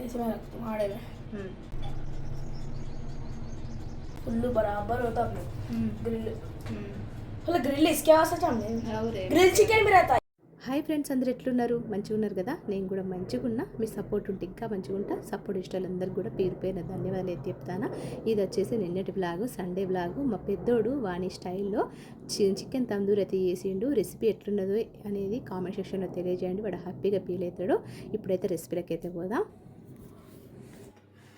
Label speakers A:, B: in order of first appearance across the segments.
A: इसमें रख तुम आड़े में उल्लू बराबर होता अपने ग्रिल मतलब ग्रिल इसके वास्ते चाहते हैं ग्रिल चिकन भी रहता है
B: హాయ్ ఫ్రెండ్స్ అందరు ఎట్లున్నారు మంచిగా ఉన్నారు కదా నేను కూడా మంచిగా ఉన్నా మీ సపోర్ట్ ఉంటే ఇంకా మంచిగా ఉంటా సపోర్ట్ ఇష్టాలందరికీ కూడా పేరు పేరున ధన్యవాదాలు అయితే చెప్తాను ఇది వచ్చేసి నిన్నటి బ్లాగ్ సండే బ్లాగ్ మా పెద్దోడు వాణి స్టైల్లో చి- చికెన్ తందూరి అయితే చేసిండు రెసిపీ ఎట్లున్నదో అనేది కామెంట్ సెక్షన్లో తెలియజేయండి వాడు హ్యాపీగా ఫీల్ అవుతాడు ఇప్పుడైతే రెసిపీలకి అయితే పోదాం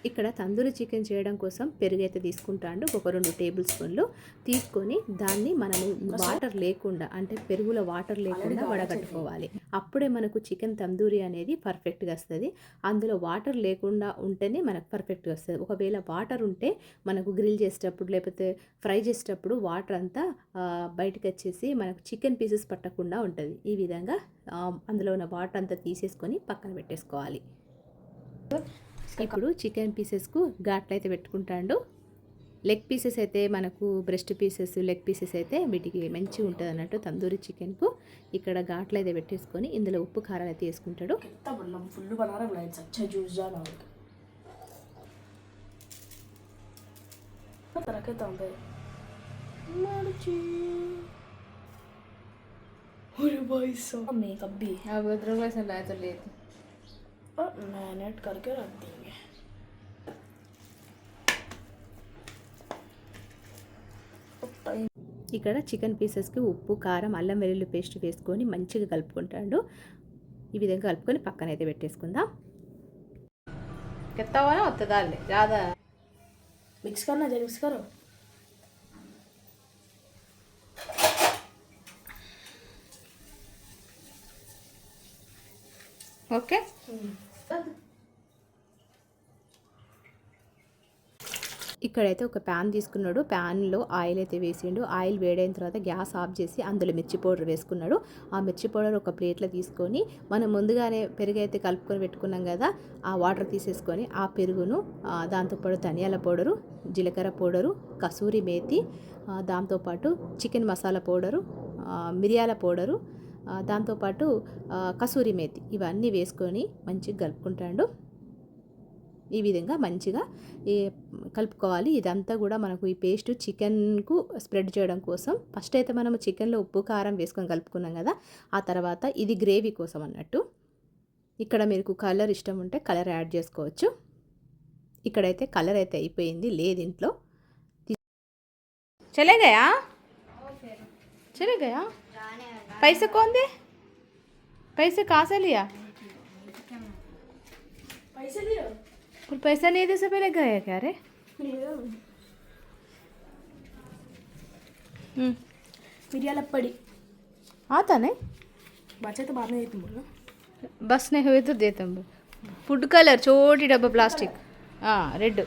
B: ఇక్కడ తందూరి చికెన్ చేయడం కోసం పెరుగు అయితే తీసుకుంటాండు. ఒక రెండు టేబుల్ స్పూన్లు తీసుకొని దాన్ని మనము వాటర్ లేకుండా అంటే పెరుగులో వాటర్ లేకుండా వడగట్టుకోవాలి. అప్పుడే మనకు చికెన్ తందూరి అనేది పర్ఫెక్ట్గా వస్తుంది. అందులో వాటర్ లేకుండా ఉంటేనే మనకు పర్ఫెక్ట్గా వస్తుంది. ఒకవేళ వాటర్ ఉంటే మనకు గ్రిల్ చేసేటప్పుడు లేకపోతే ఫ్రై చేసేటప్పుడు వాటర్ అంతా బయటకు వచ్చేసి మనకు చికెన్ పీసెస్ పట్టకుండా ఉంటుంది. ఈ విధంగా అందులో ఉన్న వాటర్ అంతా తీసేసుకొని పక్కన పెట్టేసుకోవాలి. ఇప్పుడు చికెన్ పీసెస్కు ఘాట్లు అయితే పెట్టుకుంటాడు లెగ్ పీసెస్ అయితే మనకు బ్రెస్ట్ పీసెస్ లెగ్ పీసెస్ అయితే వీటికి మంచిగా ఉంటుంది అన్నట్టు తందూరి చికెన్కు ఇక్కడ ఘాట్లు అయితే పెట్టేసుకొని ఇందులో ఉప్పు కారాలు అయితే వేసుకుంటాడు
A: कितना बल्ला फुल्लू बना रहा है बड़ा अच्छा जूस जाना होगा तरह के तांबे मर्ची अरे भाई साहब मेकअप भी
C: अब अदरक लहसुन लाया तो लेते
A: और मैरिनेट करके रख देंगे
B: ఇక్కడ చికెన్ పీసెస్కి ఉప్పు కారం అల్లం వెల్లుల్లి పేస్ట్ వేసుకొని మంచిగా కలుపుకుంటాడు. ఈ విధంగా కలుపుకొని పక్కన అయితే పెట్టేసుకుందాం.
C: ఎత్తవా? వస్తుందా
A: రాదా? మిక్స్ కన్నా మిక్స్ కారు
C: ఓకే.
B: ఇక్కడైతే ఒక ప్యాన్ తీసుకున్నాడు. ప్యాన్లో ఆయిల్ అయితే వేసిండు. ఆయిల్ వేడైన తర్వాత గ్యాస్ ఆఫ్ చేసి అందులో మిర్చి పౌడర్ వేసుకున్నాడు. ఆ మిర్చి పౌడర్ ఒక ప్లేట్లో తీసుకొని మనం ముందుగానే పెరుగు అయితే కలుపుకొని పెట్టుకున్నాం కదా ఆ వాటర్ తీసేసుకొని ఆ పెరుగును దాంతోపాటు ధనియాల పౌడరు జీలకర్ర పౌడరు కసూరి మేతి దాంతోపాటు చికెన్ మసాలా పౌడరు మిరియాల పౌడరు దాంతోపాటు కసూరి మేతి ఇవన్నీ వేసుకొని మంచిగా కలుపుకుంటాడు. ఈ విధంగా మంచిగా ఈ కలుపుకోవాలి. ఇదంతా కూడా మనకు ఈ పేస్ట్ చికెన్కు స్ప్రెడ్ చేయడం కోసం. ఫస్ట్ అయితే మనం చికెన్లో ఉప్పు కారం వేసుకొని కలుపుకున్నాం కదా ఆ తర్వాత ఇది గ్రేవీ కోసం అన్నట్టు. ఇక్కడ మీకు కలర్ ఇష్టం ఉంటే కలర్ యాడ్ చేసుకోవచ్చు. ఇక్కడైతే కలర్ అయితే అయిపోయింది లేదు ఇంట్లో.
C: చెలేగయా? చెలేగయా? పైసా కొంది? పైసా కాసలియా? और पैसा नहीं दे तो से पहले गया क्या रे? हम्म।
A: पड़ी।
C: आता नहीं?
A: बच्चे तो बाद में
C: बस नहीं हुए तो देते हम कलर छोटी डब्बा प्लास्टिक। हाँ रेड।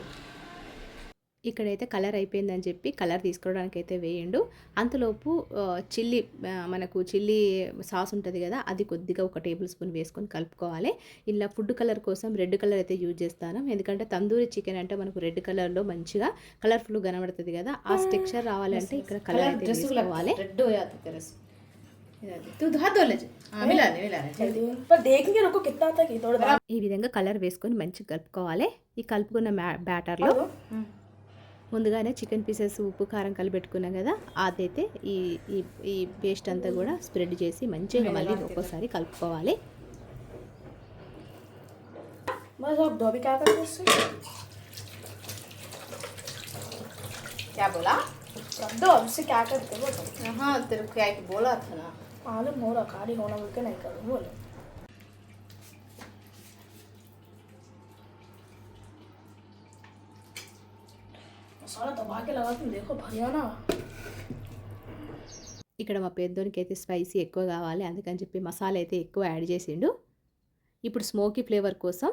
B: ఇక్కడైతే కలర్ అయిపోయిందని చెప్పి కలర్ తీసుకోవడానికి అయితే వేయండు. అంతలోపు చిల్లీ మనకు చిల్లీ సాస్ ఉంటుంది కదా అది కొద్దిగా ఒక టేబుల్ స్పూన్ వేసుకొని కలుపుకోవాలి. ఇలా ఫుడ్ కలర్ కోసం రెడ్ కలర్ అయితే యూజ్ చేస్తాను. ఎందుకంటే తందూరి చికెన్ అంటే మనకు రెడ్ కలర్లో మంచిగా కలర్ఫుల్ కనబడుతుంది కదా ఆ స్టెక్చర్ రావాలంటే ఇక్కడ కలర్ అయితే ఈ విధంగా కలర్ వేసుకొని మంచిగా కలుపుకోవాలి. ఈ కలుపుకున్న బ్యాటర్లో ముందుగానే చికెన్ పీసెస్ ఉప్పు కారం కలిపెట్టుకున్నాం కదా అదైతే ఈ ఈ ఈ పేస్ట్ అంతా కూడా స్ప్రెడ్ చేసి మంచిగా మళ్ళీ ఒక్కోసారి కలుపుకోవాలి
A: बस अब दो भी क्या करते हैं इससे
C: क्या बोला
A: रख दो अब इससे क्या करते हो बताओ
C: हाँ तेरे को क्या कि बोला था ना
A: मालूम हो रहा खाली होना बोल के नहीं करो बोलो मसाला दबा के लगा तुम देखो भरिया ना
B: ఇక్కడ మా పెద్దోనికి అయితే స్పైసీ ఎక్కువ కావాలి అందుకని చెప్పి మసాలా అయితే ఎక్కువ యాడ్ చేసిండు ఇప్పుడు స్మోకీ ఫ్లేవర్ కోసం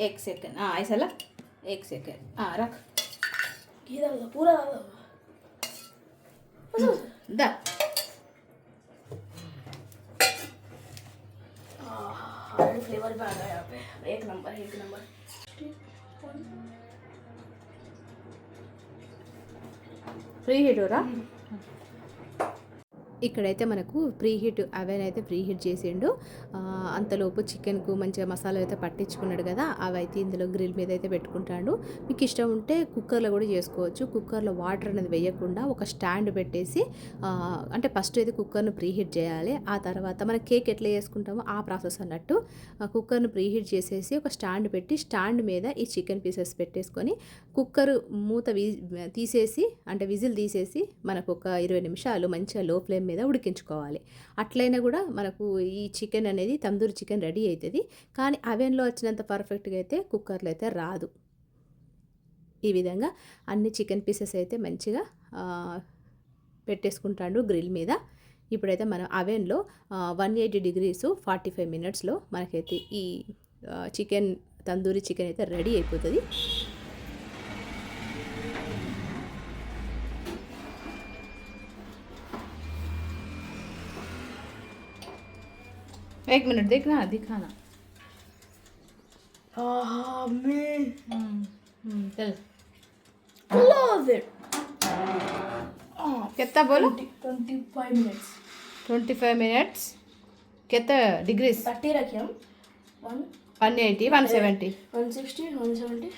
C: एक सेकंड हाँ ऐसा ला एक सेकंड हाँ रख
A: घी डाल दो पूरा डाल दो
C: दा
A: हार्ड फ्लेवर भी आ गया यहाँ पे एक नंबर एक नंबर
C: ఫ్రీ హీటోరా
B: ఇక్కడైతే మనకు ప్రీ హీట్ అవెన్ అయితే ప్రీ హీట్ చేసిండు. అంతలోపు చికెన్కు మంచిగా మసాలా అయితే పట్టించుకున్నాడు కదా అవి అయితే ఇందులో గ్రిల్ మీద అయితే పెట్టుకుంటాడు. మీకు ఇష్టం ఉంటే కుక్కర్లో కూడా చేసుకోవచ్చు. కుక్కర్లో వాటర్ అనేది వేయకుండా ఒక స్టాండ్ పెట్టేసి అంటే ఫస్ట్ అయితే కుక్కర్ను ప్రీ హీట్ చేయాలి. ఆ తర్వాత మన కేక్ ఎట్లా చేసుకుంటామో ఆ ప్రాసెస్ అన్నట్టు ఆ కుక్కర్ను ప్రీ హీట్ చేసేసి ఒక స్టాండ్ పెట్టి స్టాండ్ మీద ఈ చికెన్ పీసెస్ పెట్టేసుకొని కుక్కర్ మూత వి తీసేసి అంటే విజిల్ తీసేసి మనకు ఒక ఇరవై నిమిషాలు మంచిగా లో ఫ్లేమ్ మీద ఉడికించుకోవాలి. అట్లయినా కూడా మనకు ఈ చికెన్ అనేది తందూరి చికెన్ రెడీ అవుతుంది కానీ అవెన్లో వచ్చినంత పర్ఫెక్ట్గా అయితే కుక్కర్లో అయితే రాదు. ఈ విధంగా అన్ని చికెన్ పీసెస్ అయితే మంచిగా పెట్టేసుకుంటాడు గ్రిల్ మీద. ఇప్పుడైతే మనం అవెన్లో one eighty degrees forty five మినిట్స్లో మనకైతే ఈ చికెన్ తందూరి చికెన్ అయితే రెడీ అయిపోతుంది.
C: एक मिनट देखना दिखाना
A: Ah, man.
C: चल।
A: It. Ah,
C: कितना बोलो?
A: 20, 25 minutes.
C: ट्वेंटी फाइव मिनट्स कितना डिग्रीज
A: 30 रखे हम. One,
C: one eighty one seventy
A: 160, 170,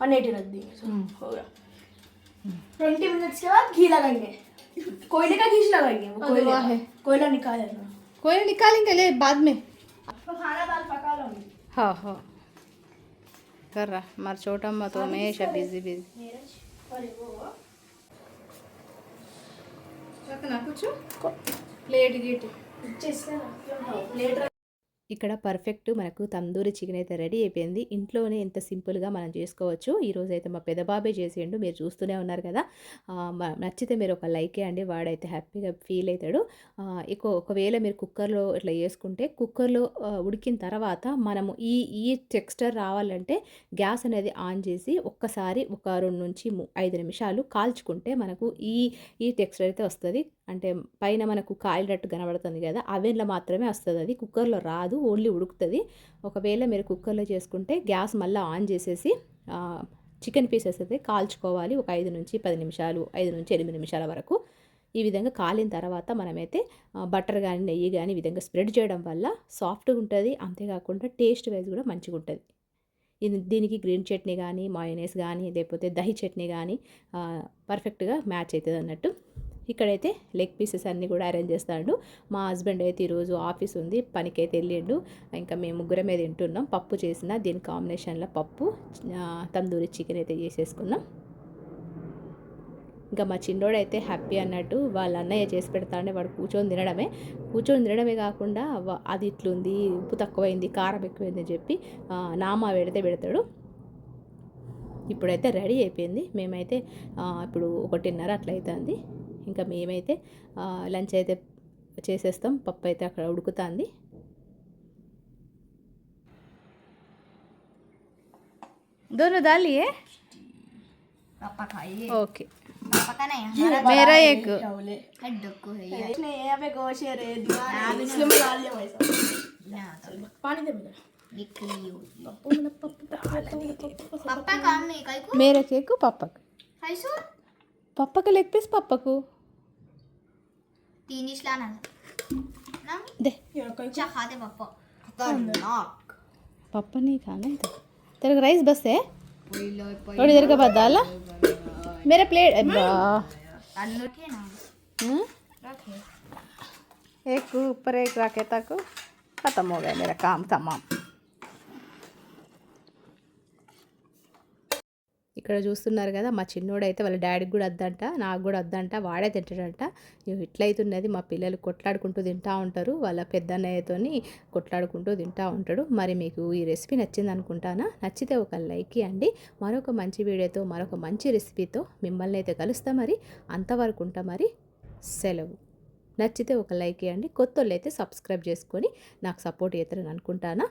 A: 180 रख देंगे हो गया। ट्वेंटी मिनट्स के बाद घी लगाएँगे। कोयले का घी लगाएँगे वो कोयले
C: है।
A: कोयला निकालेगा
C: कोई निकालेंगे ले बाद में हाँ हाँ कर रहा मार छोटा अम्मा तो हमेशा बिजी बिजी कुछ प्लेट गिट
A: प्लेट
B: ఇక్కడ పర్ఫెక్ట్ మనకు తందూరి చికెన్ అయితే రెడీ అయిపోయింది. ఇంట్లోనే ఇంత సింపుల్గా మనం చేసుకోవచ్చు. ఈరోజు అయితే మా పెదబాబే చేసేయండు చేసిండు. మీరు చూస్తూనే ఉన్నారు కదా. నచ్చితే మీరు ఒక లైక్ అండి వాడైతే హ్యాపీగా ఫీల్ అవుతాడు. ఎక్కువ ఒకవేళ మీరు కుక్కర్లో ఇట్లా చేసుకుంటే కుక్కర్లో ఉడికిన తర్వాత మనము ఈ ఈ టెక్స్చర్ రావాలంటే గ్యాస్ అనేది ఆన్ చేసి ఒక్కసారి ఒక రెండు నుంచి ఐదు నిమిషాలు కాల్చుకుంటే మనకు ఈ ఈ టెక్స్చర్ అయితే వస్తుంది. అంటే పైన మనకు కాయలట్టు కనబడుతుంది కదా అవెన్లో మాత్రమే వస్తుంది. అది కుక్కర్లో రాదు ఓన్లీ ఉడుకుతుంది. ఒకవేళ మీరు కుక్కర్లో చేసుకుంటే గ్యాస్ మళ్ళీ ఆన్ చేసేసి చికెన్ పీసెస్ అయితే కాల్చుకోవాలి. ఒక ఐదు నుంచి పది నిమిషాలు ఐదు నుంచి ఎనిమిది నిమిషాల వరకు. ఈ విధంగా కాలిన తర్వాత మనమైతే బటర్ కానీ నెయ్యి కానీ ఈ విధంగా స్ప్రెడ్ చేయడం వల్ల సాఫ్ట్గా ఉంటుంది. అంతేకాకుండా టేస్ట్ వైజ్ కూడా మంచిగా ఉంటుంది. ఇది దీనికి గ్రీన్ చట్నీ కానీ మాయోనైస్ కానీ లేకపోతే దహి చట్నీ కానీ పర్ఫెక్ట్గా మ్యాచ్ అవుతుంది అన్నట్టు ఇక్కడైతే లెగ్ పీసెస్ అన్నీ కూడా అరేంజ్ చేస్తాడు. మా హస్బెండ్ అయితే ఈరోజు ఆఫీస్ ఉంది పనికైతే వెళ్ళిండు. ఇంకా మేము ముగ్గురమే తింటున్నాం. పప్పు చేసిన దీని కాంబినేషన్లో పప్పు తందూరి చికెన్ అయితే చేసేసుకున్నాం. ఇంకా మా చిన్నోడు అయితే హ్యాపీ అన్నట్టు వాళ్ళ అన్నయ్య చేసి పెడతాడే వాడు కూర్చొని తినడమే. కూర్చొని తినడమే కాకుండా అది ఇట్లుంది ఉప్పు తక్కువైంది కారం ఎక్కువైంది అని చెప్పి నామా పెడితే పెడతాడు. ఇప్పుడైతే రెడీ అయిపోయింది. మేమైతే ఇప్పుడు ఒకటిన్నర అట్లా ఇంకా మేమైతే ఆ, లంచ్ అయితే చేసేస్తాం పప్పు అయితే అక్కడ ఉడుకుతుంది
C: दोनों डालिए
D: पापा खाइए
C: ओके
D: पापा का नहीं हमारा
C: मेरा एक
D: हेड को है ये
A: इसने यहाँ पे गोश है रे दीवार इसलिए मैं डाल दिया भाई साहब
D: ना तो
A: पानी दे मुझे
D: निकली पापा काम नहीं कई को
C: मेरा केक पप्पक
D: खाई सो
C: पप्पक लेग पीस पप्पक
D: तीन इश लाना ना
C: दे
A: यहाँ कोई
D: अच्छा खाते पापा खतरनाक
C: पापा नहीं खाना है तो तेरे को राइस बस है
D: पहिलो
C: थोड़ी देर के बाद डाला मेरा प्लेट
D: अन्नू के ना
C: हम्म?
D: रखे
C: एक ऊपर एक रखे तक खत्म हो गया मेरा काम तमाम
B: ఇక్కడ చూస్తున్నారు కదా మా చిన్నోడైతే వాళ్ళ డాడీకి కూడా వద్దంట నాకు కూడా వద్దంట వాడే తింటాడంట. ఇట్లయితున్నది మా పిల్లలు కొట్లాడుకుంటూ తింటా ఉంటారు వాళ్ళ పెద్దన్నయ్యతోని కొట్లాడుకుంటూ తింటా ఉంటాడు. మరి మీకు ఈ రెసిపీ నచ్చింది అనుకుంటానా? నచ్చితే ఒక లైక్ ఇవ్వండి. మరొక మంచి వీడియోతో మరొక మంచి రెసిపీతో మిమ్మల్ని అయితే కలుస్తా మరి. అంతవరకు ఉంటా మరి. సెలవు. నచ్చితే ఒక లైక్ ఇవ్వండి. కొత్త అయితే సబ్స్క్రైబ్ చేసుకొని నాకు సపోర్ట్ చేస్తారని అనుకుంటానా?